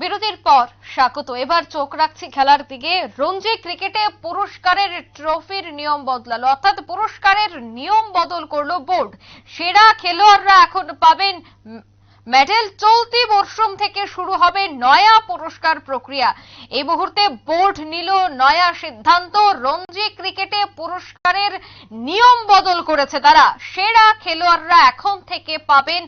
বিরতির পর স্বাগত। এবার চোখ রাখছি খেলার দিকে। রঞ্জি ক্রিকেটে পুরস্কারের ট্রফির নিয়ম বদলালো, অর্থাৎ পুরস্কারের নিয়ম বদল করল বোর্ড। সেরা খেলোয়াড়রা এখন পাবেন মেডেল। চলতি মরশুম থেকে শুরু হবে নয়া পুরস্কার প্রক্রিয়া। এই মুহূর্তে বোর্ড নিল নয়া সিদ্ধান্ত। রঞ্জি ক্রিকেটে পুরস্কারের নিয়ম বদল করেছে তারা। সেরা খেলোয়াড়রা এখন থেকে পাবেন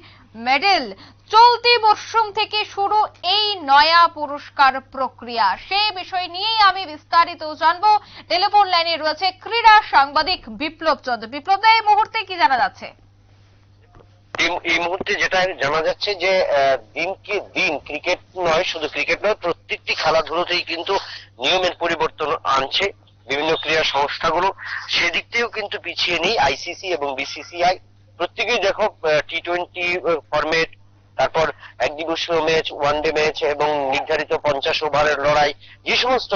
মেডেল। চলতি মরশুম থেকে শুরু এই নয়া পুরস্কার প্রক্রিয়া। সেই বিষয় নিয়েই আমি বিস্তারিত জানব। টেলিফোন লাইনে রয়েছে ক্রীড়া সাংবাদিক বিপ্লব চন্দ্র। বিপ্লব এই মুহূর্তে কি জানা যাচ্ছে? এই মুহূর্তে যেটা জানা যাচ্ছে যে দিনকে দিন ক্রিকেট নয়, শুধু ক্রিকেট নয়, প্রত্যেকটি খেলাধুলোতেই কিন্তু নিয়মের পরিবর্তন আনছে বিভিন্ন ক্রীড়া সংস্থাগুলো। সেদিক থেকেও কিন্তু পিছিয়ে নেই আইসিসি এবং বিসিসিআই। প্রত্যেকেই দেখো টি টোয়েন্টি ফরম্যাট তারপর এক দিবসীয় ম্যাচ ওয়ান ডে ম্যাচ এবং নির্ধারিত পঞ্চাশ ওভারের লড়াই, যে সমস্ত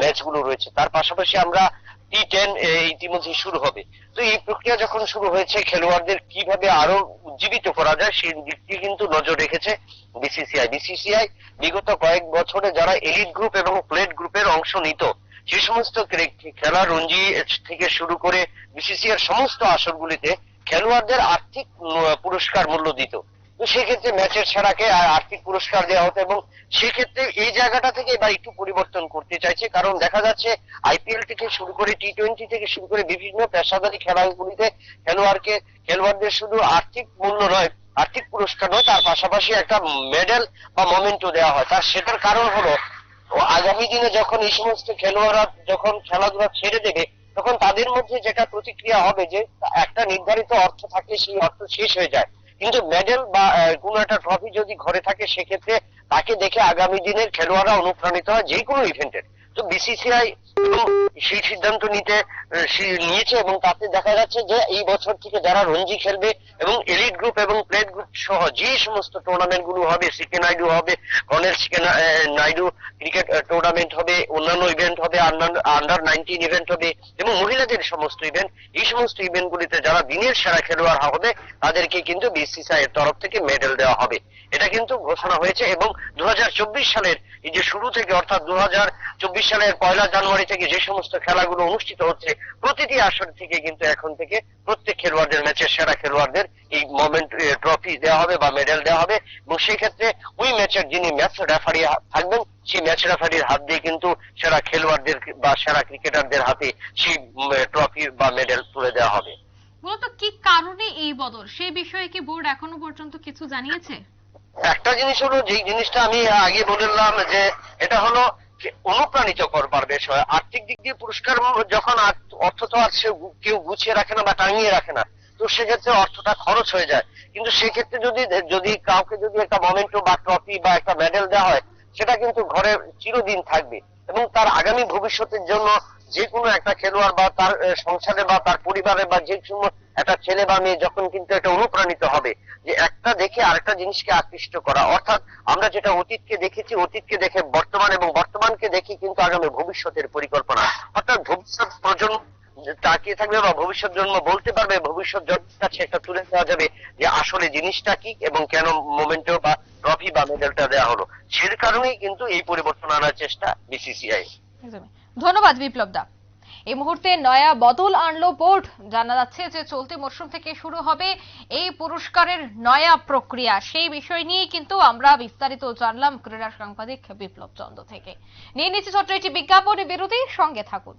ম্যাচগুলো রয়েছে, তার পাশাপাশি আমরা টি টেন ইতিমধ্যে শুরু হবে। তো এই প্রক্রিয়া যখন শুরু হয়েছে, খেলোয়াড়দের কীভাবে আরও উজ্জীবিত করা যায়, সেই দিক দিয়ে কিন্তু নজর রেখেছে বিসিসিআই বিসিসিআই বিগত কয়েক বছরে যারা এলিট গ্রুপ এবং প্লেট গ্রুপের অংশ নিত, সে সমস্ত খেলা রঞ্জি থেকে শুরু করে বিসিসিআর সমস্ত আসরগুলিতে খেলোয়াড়দের আর্থিক পুরস্কার মূল্য দিত। তো সেক্ষেত্রে ম্যাচের সেরাকে আর আর্থিক পুরস্কার দেওয়া হতো এবং সেক্ষেত্রে এই জায়গাটা থেকে এবার একটু পরিবর্তন করতে চাইছে। কারণ দেখা যাচ্ছে আইপিএল থেকে শুরু করে টি টোয়েন্টি থেকে শুরু করে বিভিন্ন পেশাদারি খেলাগুলিতে খেলোয়াড়কে, খেলোয়াড়দের শুধু আর্থিক মূল্য নয়, আর্থিক পুরস্কার নয়, তার পাশাপাশি একটা মেডেল বা মোমেন্টও দেওয়া হয়। তার সেটার কারণ হলো, আগামী দিনে যখন এই সমস্ত খেলোয়াড়রা যখন খেলাধুলা ছেড়ে দেবে, তখন তাদের মধ্যে যেটা প্রতিক্রিয়া হবে যে একটা নির্ধারিত অর্থ থাকে সেই অর্থ শেষ হয়ে যায়। কিন্তু মেডেল বা কোনো একটা ট্রফি যদি ঘরে থাকে, সেক্ষেত্রে তাকে দেখে আগামী দিনের খেলোয়াড়রা অনুপ্রাণিত হয় যে কোনো ইভেন্টের তো বিসিসিআই সেই সিদ্ধান্ত নিতে নিয়েছে এবং তাতে দেখা যাচ্ছে যে এই বছর থেকে যারা রঞ্জি খেলবে এবং এলিট গ্রুপ এবং প্লেট গ্রুপ সহ যে সমস্ত টুর্নামেন্টগুলো হবে সিকে নাইডু হবে colonel C K Nayudu cricket tournament হবে, অন্যান্য ইভেন্ট হবে আন্ডার নাইনটিন ইভেন্ট হবে এবং মহিলাদের সমস্ত ইভেন্ট এই সমস্ত ইভেন্ট গুলিতে যারা দিনের সেরা খেলোয়াড় হবে, তাদেরকে কিন্তু বিসিসিআই এর তরফ থেকে মেডেল দেওয়া হবে। এটা কিন্তু ঘোষণা হয়েছে এবং দু হাজার চব্বিশ সালের এই যে শুরু থেকে অর্থাৎ দু হাজার চব্বিশ সালের পয়লা জানুয়ারি থেকে যে সমস্ত খেলাগুলো অনুষ্ঠিত হচ্ছে প্রতিটি আসর থেকে কিন্তু এখন থেকে প্রত্যেক খেলোয়াড়দের ম্যাচের সেরা খেলোয়াড়দের এই মোমেন্ট ট্রফি দেওয়া হবে বা মেডেল দেওয়া হবে এবং সেই ক্ষেত্রে ওই ম্যাচের যিনি ম্যাচ রেফারি থাকবেন সেই ম্যাচ রেফারির হাত দিয়ে কিন্তু সেরা খেলোয়াড়দের বা সেরা ক্রিকেটারদের হাতে সেই ট্রফি বা মেডেল তুলে দেওয়া হবে। মূলত কি কারণে এই বদল? সেই বিষয়ে কি বোর্ড এখনও পর্যন্ত কিছু জানিয়েছে? একটা জিনিস হলো যে জিনিসটা আমি আগে বললাম যে এটা হলো অনুপ্রাণিত করবার বিষয়, আর্থিক দিক দিয়ে পুরস্কার যখন অর্থ তো আর সে কেউ গুছিয়ে রাখে না বা টাঙিয়ে রাখে না, তো সেক্ষেত্রে অর্থটা খরচ হয়ে যায়। কিন্তু সেক্ষেত্রে যদি যদি কাউকে যদি একটা মোমেন্টো বা ট্রফি বা একটা মেডেল দেওয়া হয় সেটা কিন্তু ঘরে চিরদিন থাকবে। এবং তার আগামী ভবিষ্যতের জন্য যে কোনো একটা খেলোয়াড় বা তার সংসারে বা তার পরিবারে বা যে কোনো একটা ছেলে বা মেয়ে যখন কিন্তু এটা অনুপ্রাণিত হবে, যে একটা দেখে আরেকটা জিনিসকে আকৃষ্ট করা। অর্থাৎ আমরা যেটা অতীতকে দেখেছি, অতীতকে দেখে বর্তমান এবং বর্তমানকে দেখি কিন্তু আগামী ভবিষ্যতের পরিকল্পনা। অর্থাৎ ভবিষ্যৎ প্রজন্ম তাকিয়ে থাকবে বা ভবিষ্যৎ জন্ম বলতে পারবে, ভবিষ্যৎ জন্মের কাছে একটা তুলে দেওয়া যাবে যে আসলে জিনিসটা কি এবং কেন মোমেন্টো বা ট্রফি বা মেডেলটা দেওয়া হলো। সে কারণেই কিন্তু এই পরিবর্তন আনার চেষ্টা বিসিসিআই ধন্যবাদ বিপ্লব দা। এই মুহূর্তে নয়া বদল আনলো বোর্ড। জানা যাচ্ছে যে চলতি মরশুম থেকে শুরু হবে এই পুরস্কারের নয়া প্রক্রিয়া। সেই বিষয় নিয়ে কিন্তু আমরা বিস্তারিত জানলাম ক্রীড়া সাংবাদিক বিপ্লব চন্দ্র থেকে। নিয়ে নিচ্ছি ছোট্ট একটি বিজ্ঞাপনী বিরতি। সঙ্গে থাকুন।